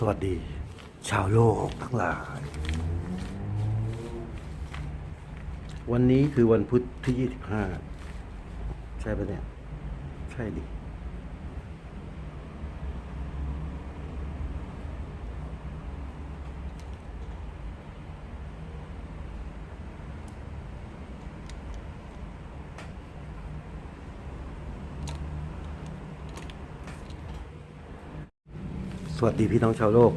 สวัสดี ชาวโลกทั้งหลาย วันนี้คือวันพุธที่ 25 ใช่ปะเนี่ย ใช่ดิ สวัสดีพี่น้องชาวโลก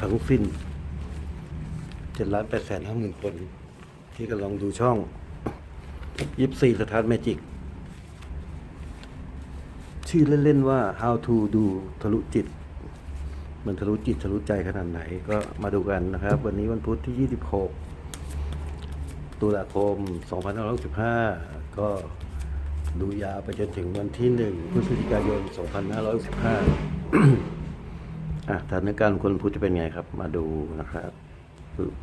ทั้งสิ้นเจ็ดล้านแปดแสนห้าหมื่นคน ที่กำลังดูช่องยิปซีสถานแมจิก ชื่อเล่น ๆ ว่า how to do ทะลุจิต มันทะลุจิตทะลุใจขนาดไหน ก็มาดูกันนะครับ วันนี้วันพุธที่ 26 ตุลาคม 2565 ก็ดูยาวไปจนถึงวันที่ 1 พฤศจิกายน 2565 อะสถานการณ์คนพุทธจะเป็นไงครับ มาดูนะครับปึ๊บ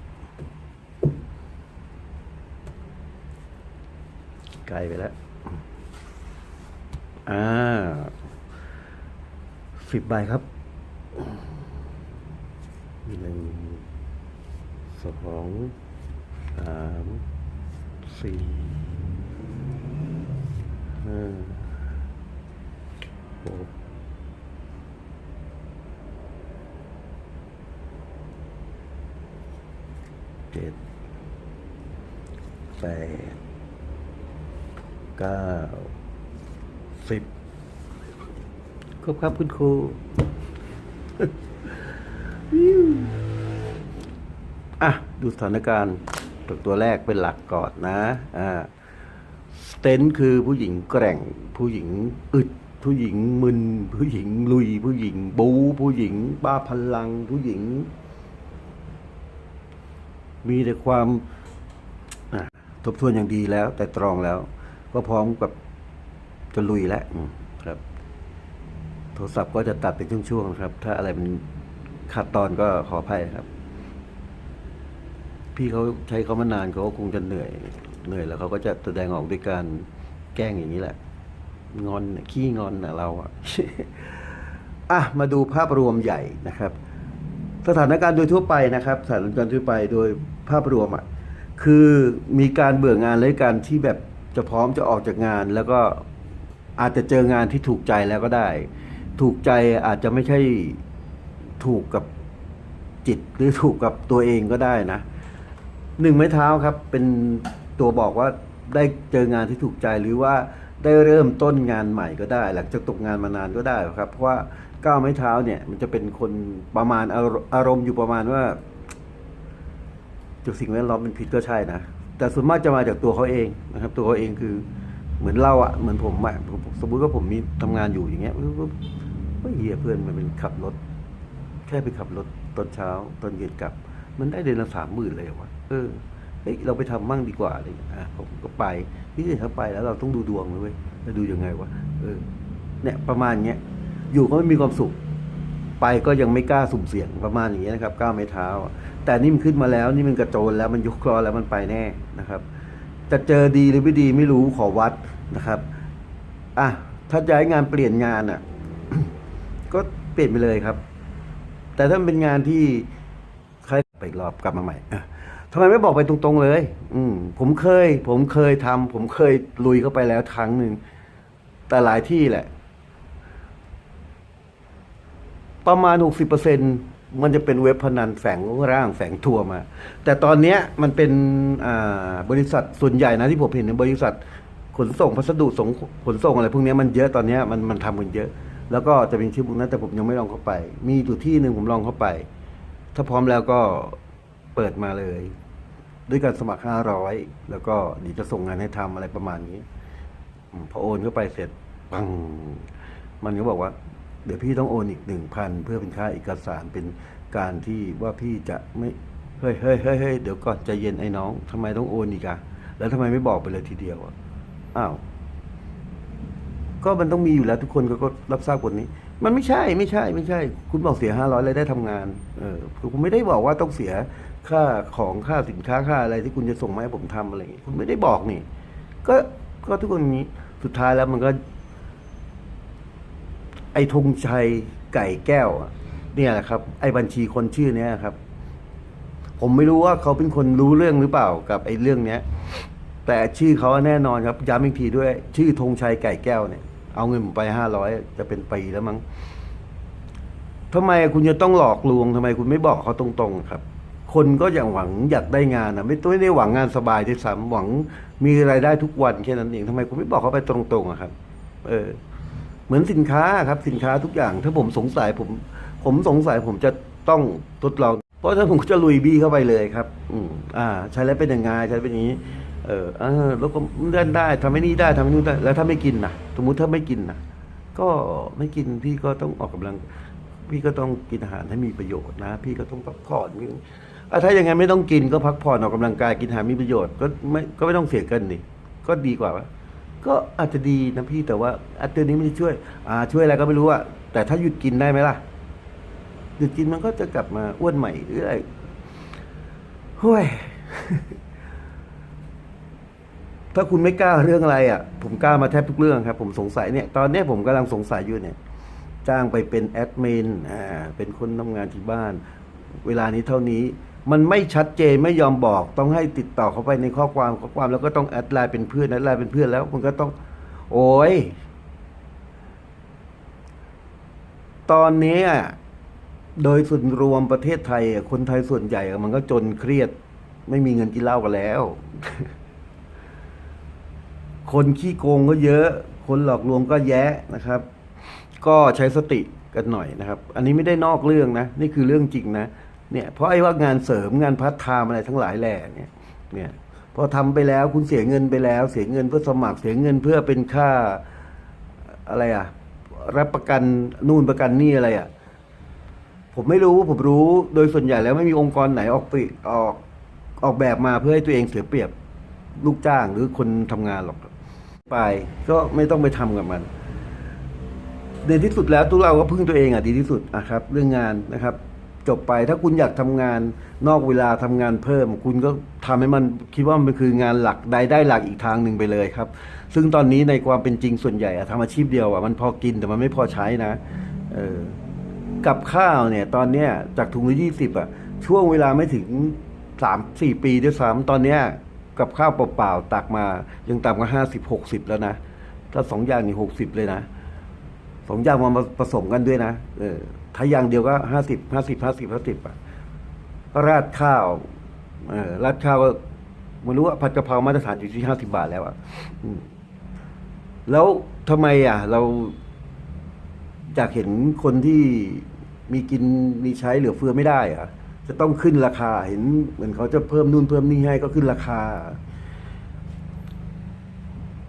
ไกลไปแล้ว อ่าสิบใบครับหนึ่งสองสามสี่ห้าหก เจ็ดแปดเก้าสิบครบครับคุณครูอะ ดูสถานการณ์ตัวตัวแรกเป็นหลักก่อนนะ อ่าสเตนคือผู้หญิงแกร่ง ผู้หญิงอึด ผู้หญิงมึน ผู้หญิงลุย ผู้หญิงบู๊ผู้หญิงบ้าพลัง ผู้หญิง มีแต่ความอะ ทบทวนอย่างดีแล้ว แต่ตรองแล้ว ก็พร้อมกับจะลุยแล้วครับ โทรศัพท์ก็จะตัดเป็นช่วงๆนะครับ ถ้าอะไรมันขาดตอนก็ขออภัยครับ พี่เขาใช้เขามานานเขาก็คงจะเหนื่อย เหนื่อยแล้วเขาก็จะแสดงออกด้วยการแกล้งอย่างนี้แหละ งอนขี้งอนนะเราอะอะมาดูภาพรวมใหญ่นะครับ สถานการณ์โดยทั่วไปนะครับ สถานการณ์ทั่วไปโดยภาพรวมอะ คือมีการเบื่องานและการที่แบบจะพร้อมจะออกจากงาน แล้วก็อาจจะเจองานที่ถูกใจแล้วก็ได้ ถูกใจอาจจะไม่ใช่ถูกกับจิตหรือถูกกับตัวเองก็ได้นะหนึ่งไม้เท้าครับเป็นตัวบอกว่าได้เจองานที่ถูกใจหรือว่าได้เริ่มต้นงานใหม่ก็ได้ หลังจากตกงานมานานก็ได้ครับ เพราะว่าก้าวไม้เท้าเนี่ยมันจะเป็นคนประมาณอารมณ์อยู่ประมาณว่า จากสิ่งแวดล้อมเป็นพิษก็ใช่นะ แต่ส่วนมากจะมาจากตัวเขาเองนะครับ ตัวเขาเองคือเหมือนเราอะเหมือนผมอะสมมุติว่าผมมีทำงานอยู่อย่างเงี้ยปุ๊บเฮ้ยเฮียเพื่อนมันเป็นขับรถ แค่ไปขับรถตอนเช้าตอนเย็นกลับ มันได้เดือนละสามหมื่นเลยวะเออเฮ้ยเราไปทำมั่งดีกว่าอะไรอย่างเงี้ยอะผมก็ไปที่ถ้าไปแล้วเราต้องดูดวงเลยเว้ยแล้วดูยังไงวะเออ เนี่ยประมาณเงี้ยอยู่ก็ไม่มีความสุข ไปก็ยังไม่กล้าสุ่มเสี่ยงประมาณอย่างเงี้ยนะครับก้าวไม่เท้า แต่นี่มันขึ้นมาแล้วนี่มันกระโจนแล้วมันยกคลอแล้วมันไปแน่นะครับ จะเจอดีหรือไม่ดีไม่รู้ขอวัดนะครับอะถ้าย้ายงานเปลี่ยนงานอะ ก็เปลี่ยนไปเลยครับ แต่ถ้าเป็นงานที่ใครไปรอบกลับมาใหม่ทำไมไม่บอกไปตรงๆเลย อืม ผมเคย ผมเคยทำผมเคยลุยเข้าไปแล้วครั้งหนึ่งแต่หลายที่แหละ ประมาณ60% มันจะเป็นเว็บพนันแฝงร่างแฝงทัวมา แต่ตอนเนี้ยมันเป็นบริษัทส่วนใหญ่นะที่ผมเห็นในบริษัทขนส่งพัสดุส่งขนส่งอะไรพวกนี้มันเยอะตอนนี้มันมันทำกันเยอะ แล้วก็จะเป็นชื่อพวกนั้นแต่ผมยังไม่ลองเข้าไป มีอยู่ที่หนึ่งผมลองเข้าไป ถ้าพร้อมแล้วก็เปิดมาเลย ด้วยการสมัครห้าร้อยแล้วก็เดี๋ยวจะส่งงานให้ทำอะไรประมาณนี้พอโอนเข้าไปเสร็จปังมันก็บอกว่า เดี๋ยวพี่ต้องโอนอีกหนึ่งพันเพื่อเป็นค่าเอกสารเป็นการที่ว่าพี่จะไม่เฮ้ยเฮ้ยเฮ้ยเฮ้ยเดี๋ยวก่อนใจเย็นไอ้น้องทำไมต้องโอนอีกอะแล้วทำไมไม่บอกไปเลยทีเดียวอะอ้าวก็มันต้องมีอยู่แล้วทุกคนก็ก็รับทราบกฎนี้ มันไม่ใช่ไม่ใช่ ไม่ใช่ คุณบอกเสียห้าร้อยเลยได้ทำงานเออคุณไม่ได้บอกว่าต้องเสียค่าของค่าสินค้าค่าอะไรที่คุณจะส่งมาให้ผมทำอะไรอย่างงี้คุณไม่ได้บอกนี่ ก็ก็ทุกคนนี้สุดท้ายแล้วมันก็ ไอ้ธงชัยไก่แก้วอะเนี่ยแหละครับ ไอ้บัญชีคนชื่อเนี้ยครับ ผมไม่รู้ว่าเขาเป็นคนรู้เรื่องหรือเปล่ากับไอ้เรื่องเนี้ย แต่ชื่อเขาแน่นอนครับย้ำอีกทีด้วย ชื่อธงชัยไก่แก้วเนี่ย เอาเงินผมไปห้าร้อยจะเป็นปีแล้วมั้งทำไมคุณจะต้องหลอกลวงทำไมคุณไม่บอกเขาตรงๆครับ คนก็อย่างหวังอยากได้งานนะไม่ไม่ได้หวังงานสบายด้วยซ้ำหวังมีรายได้ทุกวันแค่นั้นเองทำไมคุณไม่บอกเขาไปตรงๆอะครับ เออ เหมือนสินค้าครับสินค้าทุกอย่าง ถ้าผมสงสัยผม ผมสงสัยผมจะต้องทดลองเพราะถ้าผมก็จะลุยบี้เข้าไปเลยครับ อืมอ่า ใช้แล้วเป็นยังไงใช้เป็นอย่างนี้ เออเออแล้วก็เล่นได้ทำให้นี่ได้ทำให้นู่นได้ แล้วถ้าไม่กินนะสมมติถ้าไม่กินนะก็ไม่กินพี่ก็ต้องออกกำลัง พี่ก็ต้องกินอาหารให้มีประโยชน์นะ พี่ก็ต้องพักผ่อนอะถ้าอย่างไงไม่ต้องกินก็พักผ่อนออกกำลังกายกินอาหารมีประโยชน์ก็ไม่ก็ไม่ต้องเสียเงินนี่ก็ดีกว่า ก็อาจจะดีนะพี่แต่ว่าอันตัวนี้ไม่ได้ช่วย อ่า ช่วยอะไรก็ไม่รู้อะแต่ถ้าหยุดกินได้ไหมล่ะ หยุดกินมันก็จะกลับมาอ้วนใหม่หรืออะไรห้วยถ้าคุณไม่กล้าเรื่องอะไรอะ ผมกล้ามาแทบทุกเรื่องครับ ผมสงสัยเนี่ย ตอนนี้ผมกำลังสงสัยอยู่เนี่ย จ้างไปเป็นแอดมินอ่าเป็นคนทำงานที่บ้าน เวลานี้เท่านี้ มันไม่ชัดเจนไม่ยอมบอก ต้องให้ติดต่อเขาไปในข้อความข้อความแล้วก็ต้องแอดไลน์เป็นเพื่อนแอดไลน์เป็นเพื่อนแล้ว มันก็ต้อง โอ้ยตอนนี้อะโดยส่วนรวมประเทศไทย คนไทยส่วนใหญ่มันก็จนเครียด ไม่มีเงินกินเหล้ากันแล้ว คนขี้โกงก็เยอะ คนหลอกลวงก็แยะนะครับ ก็ใช้สติกันหน่อยนะครับ อันนี้ไม่ได้นอกเรื่องนะ นี่คือเรื่องจริงนะ เนี่ยเพราะไอ้ว่างานเสริมงานพัฒไทม์อะไรทั้งหลายแหล่เนี่ยเนี่ยพอทำไปแล้วคุณเสียเงินไปแล้ว เสียเงินเพื่อสมัครเสียเงินเพื่อเป็นค่าอะไรอะรับประกันนู่นประกันนี่อะไรอะผมไม่รู้ผมรู้โดยส่วนใหญ่แล้วไม่มีองค์กรไหนออกปิออกออกแบบมาเพื่อให้ตัวเองเสียเปรียบลูกจ้างหรือคนทำงานหรอกไป ก็ไม่ต้องไปทำกับมันในที่สุดแล้วตัวเราก็พึ่งตัวเองอะดีที่สุดอะครับ เรื่องงานนะครับ จบไป ถ้าคุณอยากทำงานนอกเวลาทำงานเพิ่ม คุณก็ทำให้มันคิดว่ามันคืองานหลักรายได้หลักอีกทางหนึ่งไปเลยครับ ซึ่งตอนนี้ในความเป็นจริงส่วนใหญ่ทำอาชีพเดียวอะมันพอกินแต่มันไม่พอใช้นะเออกับข้าวเนี่ยตอนเนี้ยจากถุงละยี่สิบอะช่วงเวลาไม่ถึงสามสี่ปีด้วยซ้ำตอนเนี้ยกับข้าวเปล่าๆตักมายังต่ำกว่าห้าสิบหกสิบแล้วนะถ้าสองอย่างนี่หกสิบเลยนะสองอย่างมาผสมกันด้วยนะเออ ถ้าอย่างเดียวก็ห้าสิบห้าสิบห้าสิบห้าสิบอะราดข้าวเออราดข้าวก็ไม่รู้ว่าผัดกะเพรามาตรฐานอยู่ที่ห้าสิบาทแล้วอะแล้วทำไมอะ เราอยากเห็นคนที่มีกินมีใช้เหลือเฟือไม่ได้อะจะต้องขึ้นราคา เห็นเหมือนเขาจะเพิ่มนู่นเพิ่มนี่ให้ก็ขึ้นราคา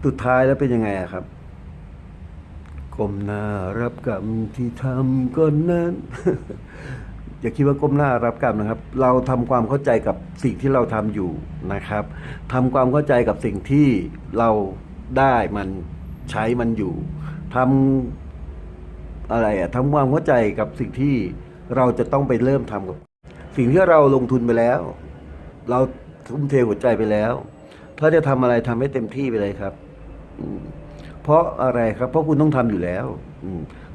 สุดท้ายแล้วเป็นยังไงอะครับ ก้มหน้ารับกรรมที่ทำก็นั้น อย่าคิดว่าก้มหน้ารับกรรมนะครับ เราทำความเข้าใจกับสิ่งที่เราทำอยู่นะครับทำความเข้าใจกับสิ่งที่เราได้มันใช้มันอยู่ทำอะไรอะทำความเข้าใจกับสิ่งที่เราจะต้องไปเริ่มทำกับ สิ่งที่เราลงทุนไปแล้ว เราทุ่มเทหัวใจไปแล้ว ถ้าจะทำอะไรทำให้เต็มที่ไปเลยครับ อืม เพราะอะไรครับ เพราะคุณต้องทำอยู่แล้ว อื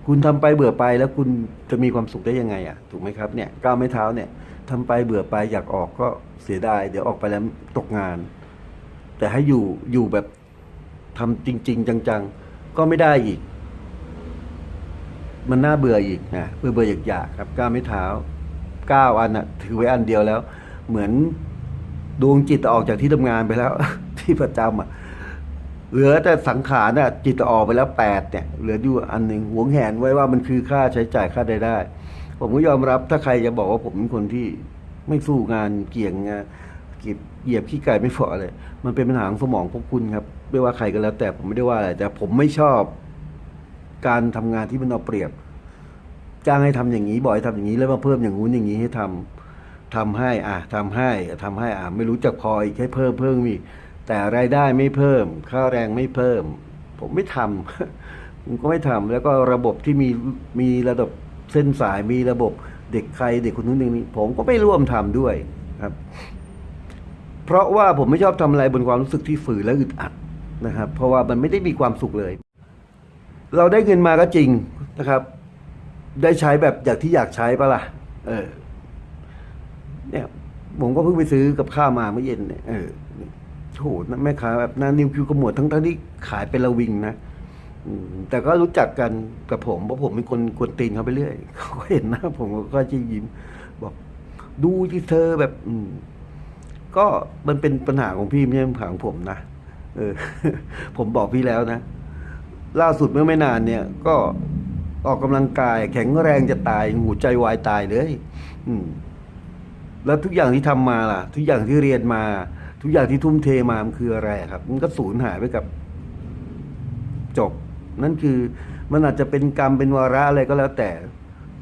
คุณทำไปเบื่อไปแล้วคุณจะมีความสุขได้ยังไงอะ ถูกไหมครับเนี่ยก้าวไม่เท้าเนี่ยทำไปเบื่อไปอยากออกก็เสียดาย เดี๋ยวออกไปแล้วตกงาน แต่ให้อยู่อยู่แบบทำจริง ๆ จัง ๆ ก็ไม่ได้อีก มันน่าเบื่ออีกนะเบื่อเบื่ออยากอยากๆครับก้าวไม่เท้าก้าวอันน่ะ ถือไว้อันเดียวแล้ว เหมือนดวงจิตออกจากที่ทำงานไปแล้ว ที่ประจำอะ เหลือแต่สังขารน่ะจิตออกไปแล้วแปดเนี่ยเหลืออยู่อันหนึ่งหวงแหนไว้ว่ามันคือค่าใช้จ่ายค่าใดได้ ผมก็ยอมรับถ้าใครจะบอกว่าผมเป็นคนที่ไม่สู้งานเกี่ยงงานเก็บเหยียบขี้ไก่ไม่ฝอเลย มันเป็นปัญหาของสมองพวกคุณครับ ไม่ว่าใครก็แล้ว แต่ผมไม่ได้ว่าอะไรแต่ผมไม่ชอบการทำงานที่มันเอาเปรียบจ้างให้ทำอย่างนี้บ่อยทำอย่างนี้แล้วมาเพิ่มอย่างงู้นอย่างนี้ให้ทำทำให้ อะทำให้ทำให้อะไม่รู้จักพออีกให้เพิ่มเพิ่มอีก แต่รายได้ไม่เพิ่ม ค่าแรงไม่เพิ่ม ผมไม่ทำผมก็ไม่ทำแล้วก็ระบบที่มีมีระดับเส้นสายมีระบบเด็กใครเด็กคนนู้นเด็กนี้ผมก็ไม่ร่วมทำด้วยครับ เพราะว่าผมไม่ชอบทำอะไรบนความรู้สึกที่ฝืนและอึดอัดนะครับ เพราะว่ามันไม่ได้มีความสุขเลย เราได้เงินมาก็จริงนะครับ ได้ใช้แบบอย่างที่อยากใช้ปะล่ะ เออ เนี่ย ผมก็เพิ่งไปซื้อกับข้าวมาเมื่อเย็นเนี่ยเออ โหแม่ค้าแบบหน้านิ้วคิวขมวดทั้งทั้งที่ขายเป็นระวิงนะแต่ก็รู้จักกันกับผมเพราะผมเป็นคนกวนตีนเขาไปเรื่อยเขาก็เห็นหนะผมก็จะยิ้ม บอก ดูที่เธอแบบ อืก็มันเป็นปัญหาของพี่ไม่ใช่ปัญหาของผมนะเออ ผมบอกพี่แล้วนะ ล่าสุดเมื่อไม่นานเนี่ย ก็ออกกำลังกาย แข็งแรงจะตายหัวใจวายตายเลย อืม แล้วทุกอย่างที่ทำมาล่ะ ทุกอย่างที่เรียนมา ทุกอย่างที่ทุ่มเทมามันคืออะไรครับ มันก็สูญหายไปกับจบ นั่นคือมันอาจจะเป็นกรรมเป็นวาระอะไรก็แล้วแต่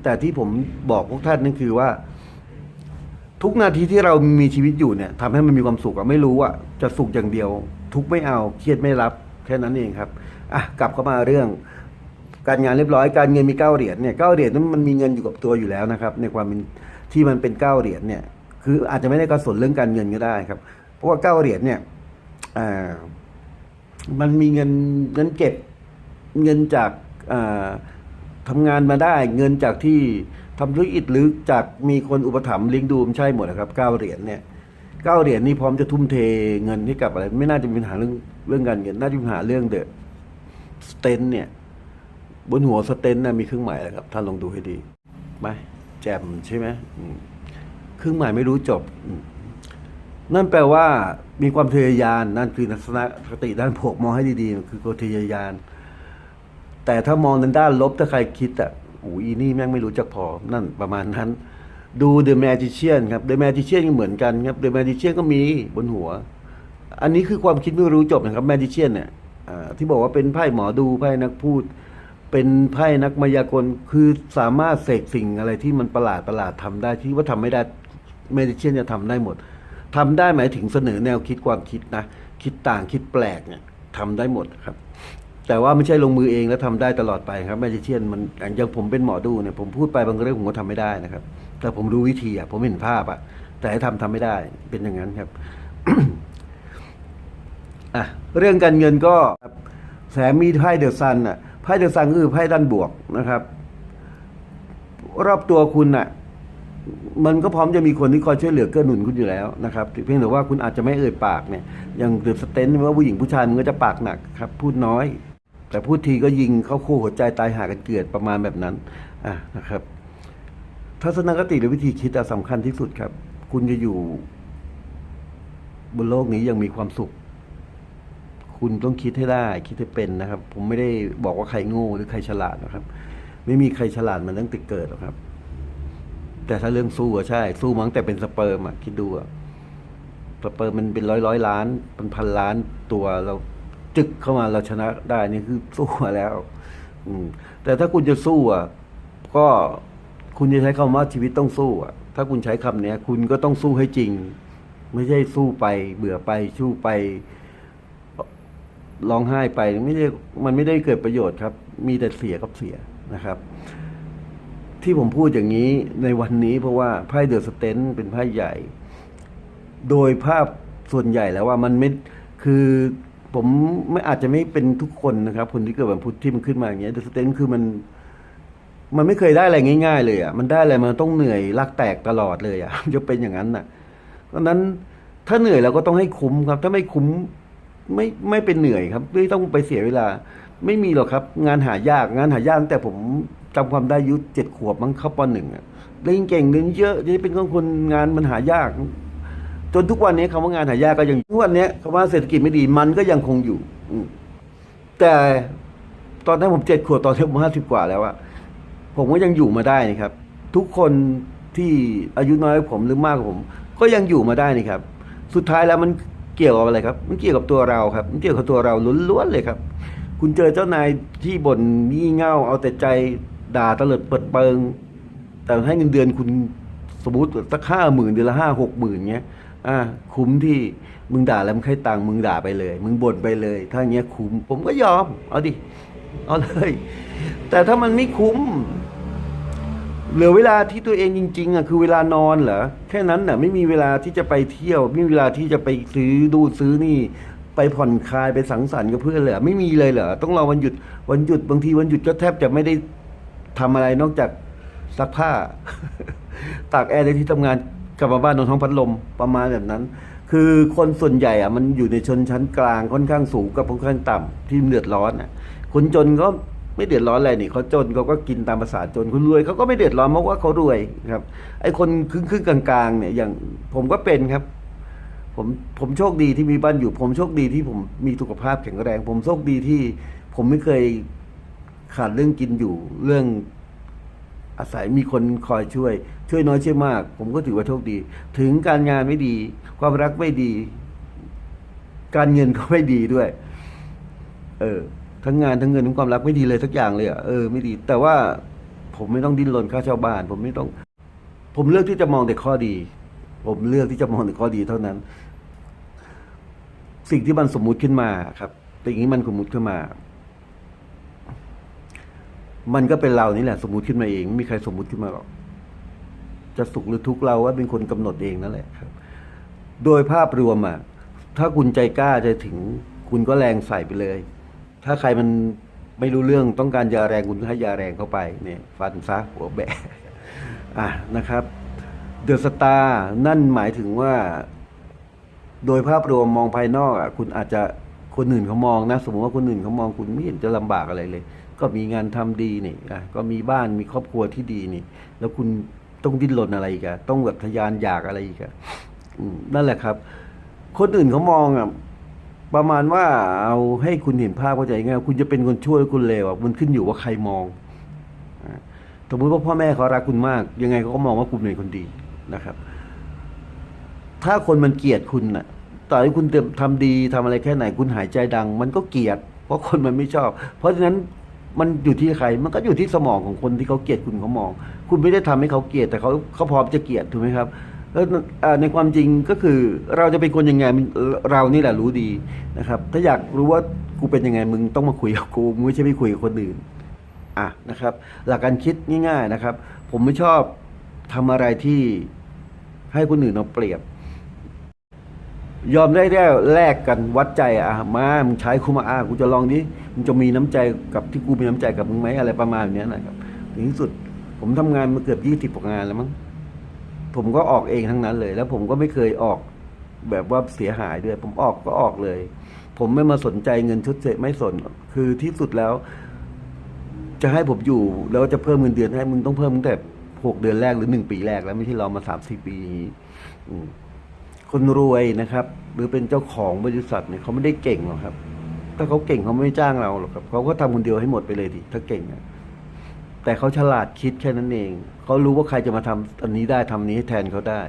แต่ที่ผมบอกพวกท่านนั่นคือว่า ทุกนาทีที่เรามีชีวิตอยู่เนี่ยทำให้มันมีความสุขอะไม่รู้อะจะสุขอย่างเดียว ทุกไม่เอาเครียดไม่รับแค่นั้นเองครับอะกลับเข้ามาเรื่อง การงานเรียบร้อยการเงินมีเก้าเหรียญเนี่ยเก้าเหรียญนั้นมันมีเงินอยู่กับตัวอยู่แล้วนะครับ ในความเป็นที่มันเป็นเก้าเหรียญเนี่ย คืออาจจะไม่ได้กระสนเรื่องการเงินก็ได้ครับ เพราะว่าเก้าเหรียญเนี่ยมันมีเงินเงินเก็บเงินจากทำงานมาได้ เงินจากที่ทำธุรกิจหรือจากมีคนอุปถัมภ์เลี้ยงดูมใช่หมดนะครับเก้าเหรียญเนี่ยเก้าเหรียญนี่พร้อมจะทุ่มเทเงินให้กับอะไร ไม่น่าจะมีปัญหาเรื่องเรื่องการเงินน่าจะมีปัญหาเรื่องเดอะสเตนเนี่ย บนหัวสเตนน่ะมีเครื่องหมายอะครับท่านลองดูให้ดีไหมแจมใช่ไหมเครื่องหมายไม่รู้จบอื นั่นแปลว่ามีความทะเยอทานนั่นคือลักษณะคติด้านบวกมองให้ดีๆ คือความทะเยอทาน แต่ถ้ามองในด้านลบถ้าใครคิดอะโอ้ยอีนี่แม่งไม่รู้จักพอนั่นประมาณนั้น ดู The Magician ครับ The Magician ก็เหมือนกันครับ The Magician ก็มีบนหัว อันนี้คือความคิดไม่รู้จบนะครับ Magician เนี่ยที่บอกว่าเป็นไพ่หมอดูไพ่นักพูด เป็นไพ่นักมายากลคือสามารถเสกสิ่งอะไรที่มันประหลาดประหลาดทำได้ที่ว่าทำไม่ได้ Magician จะทำได้หมด ทำได้หมายถึงเสนอแนวคิดความคิดนะ คิดต่างคิดแปลกเนี่ยทำได้หมดครับ แต่ว่าไม่ใช่ลงมือเองแล้วทำได้ตลอดไปครับแมจิเชียนมันอย่างผมเป็นหมอดูเนี่ยผมพูดไปบางเรื่องผมก็ทำไม่ได้นะครับ แต่ผมรู้วิธีอะผมเห็นภาพอะ แต่ให้ทำทำไม่ได้เป็นอย่างนั้นครับอะเรื่องการเงินก็แสมมีไพ่เดอะซันอะไพ่เดอะซันก็คือไพ่ด้านบวกนะครับ รอบตัวคุณอะ มันก็พร้อมจะมีคนที่คอยช่วยเหลือเกื้อหนุนคุณอยู่แล้วนะครับเพียงแต่ว่าคุณอาจจะไม่เอ่ยปากเนี่ยอย่างเดือดสเตนว่าผู้หญิงผู้ชายมันก็จะปากหนักครับพูดน้อย แต่พูดทีก็ยิงเข้าคู่หัวใจตายหากันเกลือดประมาณแบบนั้นอะนะครับทัศนคติหรือวิธีคิดอะสำคัญที่สุดครับ คุณจะอยู่ บนโลกนี้ยังมีความสุข คุณต้องคิดให้ได้ คิดให้เป็นนะครับ ผมไม่ได้บอกว่าใครโง่หรือใครฉลาดนะครับ ไม่มีใครฉลาดมันตั้งแต่เกิดหรอกครับ แต่ถ้าเรื่องสู้อะใช่ สู้มั้งแต่เป็นสเปิร์มอะคิดดูอะสเปิร์มมันเป็นร้อยร้อยล้านเป็นพันล้านตัวเราจึกเข้ามาเราชนะได้นี่คือสู้มาแล้ว อืม แต่ถ้าคุณจะสู้อะก็คุณจะใช้คำว่าชีวิตต้องสู้อะถ้าคุณใช้คำเนี้ย คุณก็ต้องสู้ให้จริง ไม่ใช่สู้ไป เบื่อไปสู้ไปร้องไห้ไปไม่ได้มันไม่ได้เกิดประโยชน์ครับ มีแต่เสียกับเสียนะครับ ที่ผมพูดอย่างนี้ในวันนี้เพราะว่าไพ่เดอะสเตนเป็นไพ่ใหญ่ โดยภาพส่วนใหญ่แล้วว่ามันไม่คือผมไม่อาจจะไม่เป็นทุกคนนะครับ คนที่เกิดวันพุธที่มันขึ้นมาอย่างเงี้ยเดอะสเตนคือมัน มันไม่เคยได้อะไรง่าย ๆ เลยอะมันได้อะไรมันต้องเหนื่อยลากแตกตลอดเลยอะจะเป็นอย่างนั้นน่ะเพราะนั้นถ้าเหนื่อยเราก็ต้องให้คุ้มครับ ถ้าไม่คุ้มไม่ไม่เป็นเหนื่อยครับไม่ต้องไปเสียเวลา ไม่มีหรอกครับ งานหายากงานหายากแต่ผม จำความได้อายุเจ็ดขวบมั้งเข้าปหนึ่งอะเรียนเก่งเรียนเยอะจะเป็นคนงานมันหายาก จนทุกวันนี้คำว่างานหายากก็ยังทุกวันนี้คำว่าเศรษฐกิจไม่ดีมันก็ยังคงอยู่ อืแต่ตอนนั้นผมเจ็ดขวบตอนที่ผมห้าสิบกว่าแล้วอะผมก็ยังอยู่มาได้นี่ครับ ทุกคนที่อายุน้อยกว่าผมหรือมากกว่าผม ก็ยังอยู่มาได้นี่ครับ สุดท้ายแล้วมันเกี่ยวกับอะไรครับ มันเกี่ยวกับตัวเราครับ มันเกี่ยวกับตัวเราล้วนๆเลยครับ คุณเจอเจ้านายที่บ่นงี่เง่าเอาแต่ใจ ด่าตะเลิดเปิดเปิง แต่ให้เงินเดือนคุณสมมติสักห้าหมื่นเดือนละห้าหกหมื่นเงี้ยอ่าคุ้มที่มึงด่าแล้วมึงให้ตังค์มึงด่าไปเลย มึงบ่นไปเลย ถ้าเงี้ยคุ้ม ผมก็ยอม เอาดิ เอาเลย แต่ถ้ามันไม่คุ้ม เหลือเวลาที่ตัวเองจริง ๆอะคือเวลานอนเหรอแค่นั้นน่ะไม่มีเวลาที่จะไปเที่ยว ไม่มีเวลาที่จะไปซื้อดูซื้อนี่ ไปผ่อนคลายไปสังสรรค์กับเพื่อนเลยเหรอไม่มีเลยเหรอต้องรอวันหยุดวันหยุดบางทีวันหยุดก็แทบจะไม่ได้ ทำอะไรนอกจากซักผ้า ตากแอร์ในที่ทำงานกลับมาบ้านนอนท้องพัดลมประมาณแบบนั้น คือคนส่วนใหญ่อะมันอยู่ในชนชั้นกลางค่อนข้างสูงกับค่อนข้างต่ำที่เดือดร้อนอะคนจนก็ไม่เดือดร้อนอะไรนี่เขาจนเขาก็กินตามภาษาจนคนรวยเขาก็ไม่เดือดร้อนเพราะว่าเขารวยครับ ไอ้คนครึ่งครึ่งกลางๆเนี่ยอย่างผมก็เป็นครับ ผมผมโชคดีที่มีบ้านอยู่ ผมโชคดีที่ผมมีสุขภาพแข็งแรง ผมโชคดีที่ผมไม่เคย ขาดเรื่องกินอยู่เรื่องอาศัยมีคนคอยช่วย ช่วยน้อยช่วยมาก ผมก็ถือว่าโชคดี ถึงการงานไม่ดี ความรักไม่ดี การเงินก็ไม่ดีด้วย เออ ทั้งงานทั้งเงินทั้งความรักไม่ดีเลยสักอย่างเลยอะเออไม่ดี แต่ว่าผมไม่ต้องดิ้นรนค่าเช่าบ้าน ผมไม่ต้อง ผมเลือกที่จะมองแต่ข้อดี ผมเลือกที่จะมองแต่ข้อดีเท่านั้น สิ่งที่มันสมมุติขึ้นมาครับสิ่งที่มันสมมุติขึ้นมา มันก็เป็นเรานี่แหละ สมมติขึ้นมาเองไม่มีใครสมมติขึ้นมาหรอกจะสุขหรือทุกข์เราว่าเป็นคนกำหนดเองนั่นแหละครับ โดยภาพรวมอะถ้าคุณใจกล้าจะถึง คุณก็แรงใส่ไปเลย ถ้าใครมันไม่รู้เรื่องต้องการยาแรงคุณให้ยาแรงเข้าไปเนี่ยฟันซะหัวแบะอะนะครับเดอะสตาร์นั่นหมายถึงว่า โดยภาพรวมมองภายนอกอะคุณอาจจะคนอื่นเขามองนะ สมมติว่าคนอื่นเขามองคุณไม่เห็นจะลำบากอะไรเลย ก็มีงานทำดีนี่อะก็มีบ้านมีครอบครัวที่ดีนี่ แล้วคุณต้องดิ้นรนอะไรกอะต้องแบบทะยานอยากอะไรกอะอืมนั่นแหละครับ คนอื่นเขามองอะประมาณว่าเอาให้คุณเห็นภาพเข้าใจง่ายคุณจะเป็นคนช่วหรือคุณเลวอะมันขึ้นอยู่ว่าใครมองสมมติว่าพ่อแม่เขารักคุณมาก ยังไงเขาก็มองว่าคุณเป็นคนดีนะครับ ถ้าคนมันเกลียดคุณน่ะต่อให้คุณทำดีทำอะไรแค่ไหน คุณหายใจดัง มันก็เกลียด เพราะคนมันไม่ชอบ เพราะฉะนั้น มันอยู่ที่ใคร มันก็อยู่ที่สมองของคนที่เขาเกลียดคุณเขามอง คุณไม่ได้ทำให้เขาเกลียดแต่เขาเขาพร้อมจะเกลียดถูกไหมครับแล้วในความจริงก็คือเราจะเป็นคนยังไงเรานี่แหละรู้ดีนะครับ ถ้าอยากรู้ว่ากูเป็นยังไงมึงต้องมาคุยกับกูมึงไม่ใช่ไปคุยกับคนอื่นอะนะครับ หลักการคิดง่าย ๆนะครับ ผมไม่ชอบทำอะไรที่ให้คนอื่นเอาเปรียบ ยอมได้ได้แลกกันวัดใจอะมามึงใช้คุมาอะกูจะลองดิมึงจะมีน้ำใจกับที่กูมีน้ำใจกับมึงไหมอะไรประมาณเนี้ยนะครับถึงที่สุดผมทำงานมาเกือบยี่สิบกว่างานแล้วมั้งผมก็ออกเองทั้งนั้นเลย แล้วผมก็ไม่เคยออกแบบว่าเสียหายด้วย ผมออกก็ออกเลย ผมไม่มาสนใจเงินชดเชยไม่สน คือที่สุดแล้ว จะให้ผมอยู่แล้วจะเพิ่มเงินเดือนให้มึงต้องเพิ่มตั้งแต่หกเดือนแรกหรือหนึ่งปีแรกแล้วไม่ใช่รอมาสามสี่ปีอย่างนี้อืม คนรวยนะครับ หรือเป็นเจ้าของบริษัทเนี่ยเขาไม่ได้เก่งหรอกครับ ถ้าเขาเก่งเขาไม่จ้างเราหรอกครับเขาก็ทำคนเดียวให้หมดไปเลยดิถ้าเก่งอะแต่เขาฉลาดคิดแค่นั้นเองเขารู้ว่าใครจะมาทำอันนี้ได้ทำนี้ให้แทนเขาได้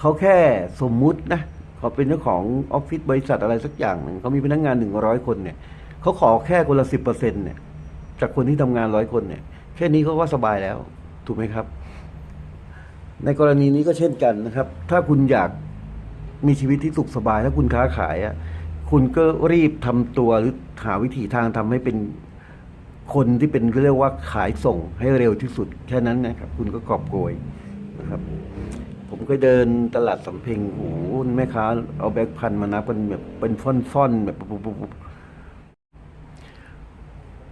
เขาแค่สมมุตินะเขาเป็นเจ้าของออฟฟิศบริษัทอะไรสักอย่างหนึ่งเขามีพนักงานหนึ่งร้อยคนเนี่ยเขาขอแค่คนละสิบเปอร์เซ็นต์เนี่ย จากคนที่ทำงานร้อยคนเนี่ย แค่นี้เขาก็สบายแล้ว ถูกไหมครับ ในกรณีนี้ก็เช่นกันนะครับ ถ้าคุณอยาก มีชีวิตที่สุขสบายถ้าคุณค้าขายอะคุณก็รีบทำตัวหรือหาวิธีทางทำให้เป็นคนที่เป็นเรียกว่าขายส่งให้เร็วที่สุด แค่นั้นนะครับ คุณก็กอบโกยนะครับ ผมก็เดินตลาดสำเพ็งโอ้แม่ค้าเอาแบงค์พันมานับกันแบบเป็นฟ่อนๆแบบปุ๊บปุ๊บปุ๊บ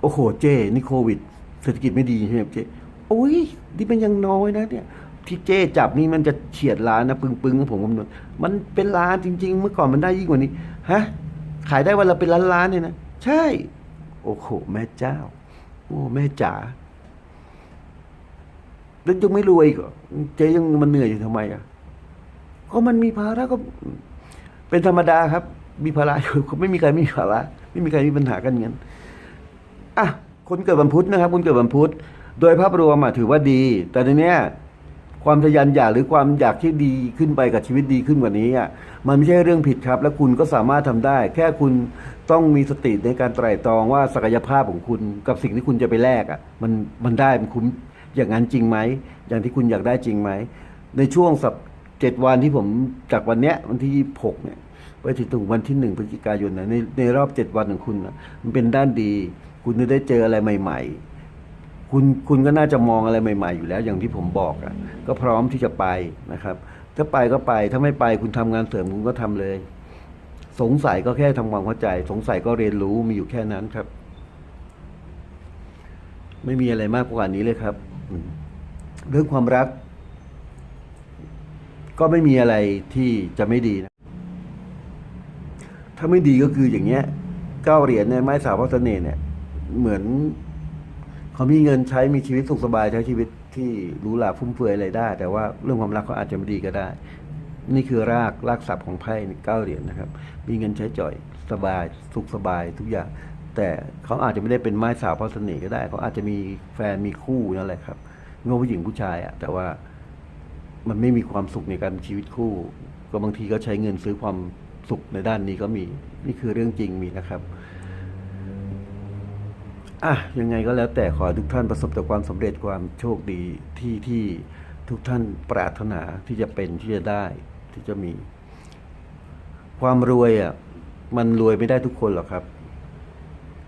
โอ้โหเจ้นี่โควิด เศรษฐกิจไม่ดีใช่ไหมเจ้โอ้ยนี่เป็นยังน้อยนะเนี่ย ที่เจ้จับนี่มันจะเฉียดล้านนะปึงปึงๆผมคำนวณมันเป็นล้านจริง ๆ เมื่อก่อนมันได้ยิ่งกว่านี้ฮะขายได้วันละเป็นล้านล้านๆเนี่ยนะใช่ โอ้โหแม่เจ้า โอ้แม่จ๋าแล้วยังไม่รวยอีกเหรอเจ๊ยังมันเหนื่อยอยู่ทำไมอะก็มันมีภาระก็ เป็นธรรมดาครับ มีภาระอยู่ไม่มีใครไม่มีภาระไม่มีใครมีปัญหากันเงี้ยอะคนเกิดวันพุธนะครับคนเกิดวันพุธโดยภาพรวมอะถือว่าดี แต่ในเนี้ย ความทะยานอยากหรือความอยากที่ดีขึ้นไปกับชีวิตดีขึ้นกว่านี้อะมันไม่ใช่เรื่องผิดครับ และคุณก็สามารถทำได้ แค่คุณต้องมีสติในการไตร่ตรองว่าศักยภาพของคุณกับสิ่งที่คุณจะไปแลกอะมันมันได้มันคุ้มอย่างนั้นจริงไหมอย่างที่คุณอยากได้จริงไหมในช่วงสัปเจ็ดวันที่ผมจากวันเนี้ยวันที่ยี่หกเนี่ยไปถึงถึงวันที่หนึ่งพฤศจิกายนนะในในรอบเจ็ดวันของคุณนะมันเป็นด้านดี คุณจะได้เจออะไรใหม่ ๆ คุณคุณก็น่าจะมองอะไรใหม่ ๆ อยู่แล้ว อย่างที่ผมบอกอะ่ะ ก็พร้อมที่จะไปนะครับ ถ้าไปก็ไปถ้าไม่ไปคุณทำงานเสริมคุณก็ทำเลย สงสัยก็แค่ทำความเข้าใจ สงสัยก็เรียนรู้มีอยู่แค่นั้นครับ ไม่มีอะไรมากกว่านี้เลยครับเรื่องความรัก ก็ไม่มีอะไรที่จะไม่ดีนะถ้าไม่ดีก็คืออย่างเงี้ยเก้าเหรียญเนี่ยไม้สาวพระเสน่ห์เนี่ย เหมือน เขามีเงินใช้มีชีวิตสุขสบายใช้ชีวิตที่หรูหราฟุ่มเฟือยอะไรได้ แต่ว่าเรื่องความรักเขาอาจจะไม่ดีก็ได้ นี่คือรากรากศัพท์ของไพ่เก้าเหรียญนะครับ มีเงินใช้จ่อยสบายสุขสบายทุกอย่าง แต่เขาอาจจะไม่ได้เป็นไม้สาวเพราะเสน่ห์ก็ได้เขาอาจจะมีแฟนมีคู่นั่นแหละครับไม่ผู้หญิงผู้ชายอะแต่ว่ามันไม่มีความสุขในการชีวิตคู่ ก็บางทีก็ใช้เงินซื้อความสุขในด้านนี้ก็มี นี่คือเรื่องจริงมีนะครับ อะยังไงก็แล้วแต่ขอทุกท่านประสบแต่ความสำเร็จความโชคดีที่ที่ทุกท่านปรารถนาที่จะเป็นที่จะได้ที่จะมี ความรวยอะมันรวยไม่ได้ทุกคนหรอกครับ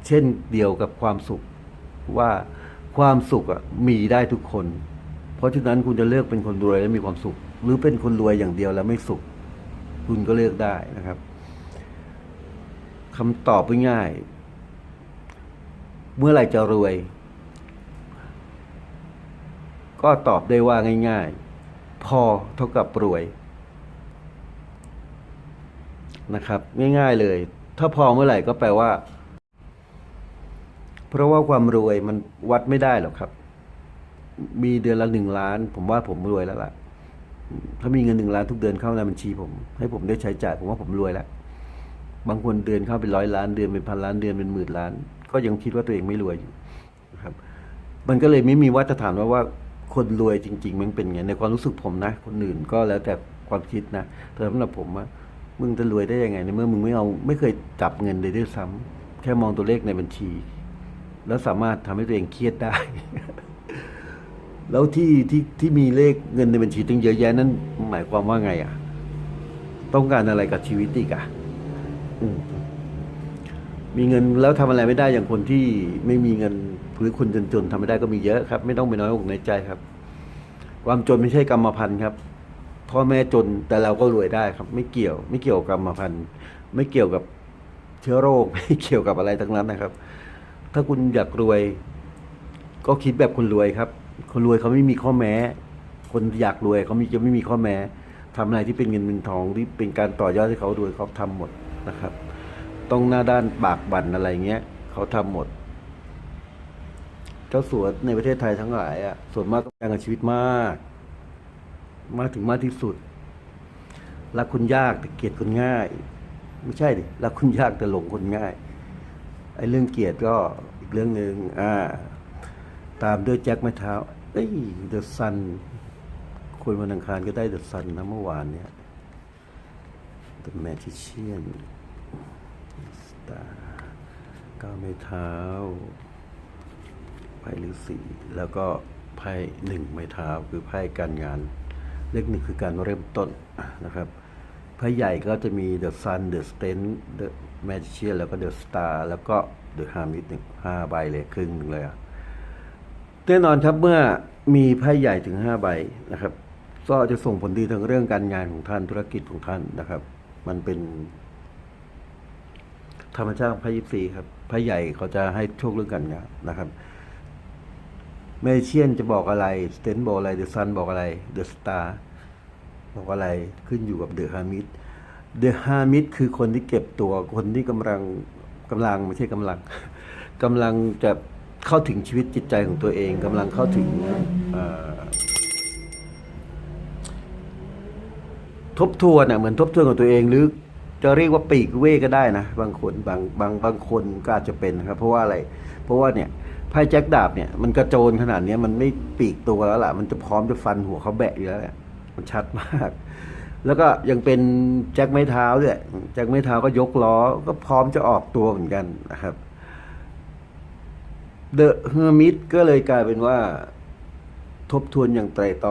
เช่นเดียวกับความสุขว่าความสุขอะมีได้ทุกคน เพราะฉะนั้นคุณจะเลือกเป็นคนรวยแล้วมีความสุข หรือเป็นคนรวยอย่างเดียวแล้วไม่สุข คุณก็เลือกได้นะครับคำตอบง่าย เมื่อไรจะรวย ก็ตอบได้ว่าง่าย ๆ พอเท่ากับรวย นะครับ ง่ายๆเลย ถ้าพอเมื่อไหร่ก็แปลว่า เพราะว่าความรวยมันวัดไม่ได้หรอกครับ มีเดือนละหนึ่งล้าน ผมว่าผมรวยแล้วล่ะ ถ้ามีเงินหนึ่งล้านทุกเดือนเข้าในบัญชีผม ให้ผมได้ใช้จ่ายผมว่าผมรวยแล้ว บางคนเดือนเข้าเป็นร้อยล้านเดือนเป็นพันล้านเดือนเป็นหมื่นล้าน ก็ยังคิดว่าตัวเองไม่รวยอยู่นะครับมันก็เลยไม่มีวัฏฐานว่าว่าคนรวยจริง ๆ มันเป็นไงในความรู้สึกผมนะ คนอื่นก็แล้วแต่ความคิดนะแต่สำหรับผมว่ามึงจะรวยได้ยังไงในเมื่อมึงไม่เอาไม่เคยจับเงินเลยด้วยซ้ำแค่มองตัวเลขในบัญชี แล้วสามารถทำให้ตัวเองเครียดได้ แล้วที่ที่ที่มีเลขเงินในบัญชีตั้งเยอะแยะนั้น หมายความว่าไงอะ ต้องการอะไรกับชีวิตอีกอะ อืม มีเงินแล้วทำอะไรไม่ได้อย่างคนที่ไม่มีเงินหรือคนจนๆทำไม่ได้ก็มีเยอะครับ ไม่ต้องไปน้อยอกน้อยใจครับ ความจนไม่ใช่กรรมพันธุ์ครับ พ่อแม่จนแต่เราก็รวยได้ครับ ไม่เกี่ยว ไม่เกี่ยวกับกรรมพันธุ์ไม่เกี่ยวกับเชื้อโรคไม่เกี่ยวกับอะไรทั้งนั้นนะครับ ถ้าคุณอยากรวย ก็คิดแบบคนรวยครับ คนรวยเขาไม่มีข้อแม้ คนอยากรวยเขามีจะไม่มีข้อแม้ทำอะไรที่เป็นเงินเป็นทองที่เป็นการต่อยอดให้เขารวยเขาทำหมดนะครับ ต้องหน้าด้านปากบั่นอะไรเงี้ยเขาทำหมด เจ้าสัวในประเทศไทยทั้งหลายอะส่วนมากก็แบ่งกับชีวิตมาก มากถึงมากที่สุด รักคนยากแต่เกลียดคนง่าย ไม่ใช่ดิรักคนยากแต่หลงคนง่ายไอ้เรื่องเกลียดก็อีกเรื่องหนึ่งอ่า ตามด้วยแจ็คไม้เท้าเอ้ยเดอะซันคนวันอังคารก็ได้เดอะซันนะเมื่อวานเนี่ย The Magician ก้าวไม้เท้าไพ่ฤาษีแล้วก็ไพ่หนึ่งไม้เท้าคือไพ่การงาน เลขหนึ่งคือการเริ่มต้นนะครับไพ่ใหญ่ก็จะมี The Sun The Strength The Magician แล้วก็ The Star แล้วก็ The Hermit หนึ่งห้าใบเลยครึ่งหนึ่งเลยอะแน่นอนครับเมื่อมีไพ่ใหญ่ถึงห้าใบนะครับก็จะส่งผลดีทางเรื่องการงานของท่านธุรกิจของท่านนะครับ มันเป็น ธรรมชาติของไพ่ยิปซีครับไพ่ใหญ่เขาจะให้โชคเรื่องการงานนะครับเมเชียนจะบอกอะไรสเตนบอกอะไรเดอะซันบอกอะไรเดอะสตาร์บอกอะไรขึ้นอยู่กับเดอะฮามิดเดอะฮามิดคือคนที่เก็บตัวคนที่กำลังกำลังไม่ใช่กำลังกำลังจะเข้าถึงชีวิตจิตใจของตัวเองกำลังเข้าถึงทบทวนอะเหมือนทบทวนของตัวเองหรือ จะเรียกว่าปีกเวก็ได้นะ บางคนบางบางบางคนก็อาจจะเป็นนะครับ เพราะว่าอะไร เพราะว่าเนี่ยไพ่แจ็คดาบเนี่ยมันกระโจนขนาดนี้มันไม่ปีกตัวแล้วล่ะ มันจะพร้อมจะฟันหัวเขาแบะอยู่แล้วแหละมันชัดมาก แล้วก็ยังเป็นแจ็คไม้เท้าด้วยแจ็คไม้เท้าก็ยกล้อก็พร้อมจะออกตัวเหมือนกันนะครับเดอะเฮอร์มิตก็เลยกลายเป็นว่า ทบทวนอย่างไตรตรอง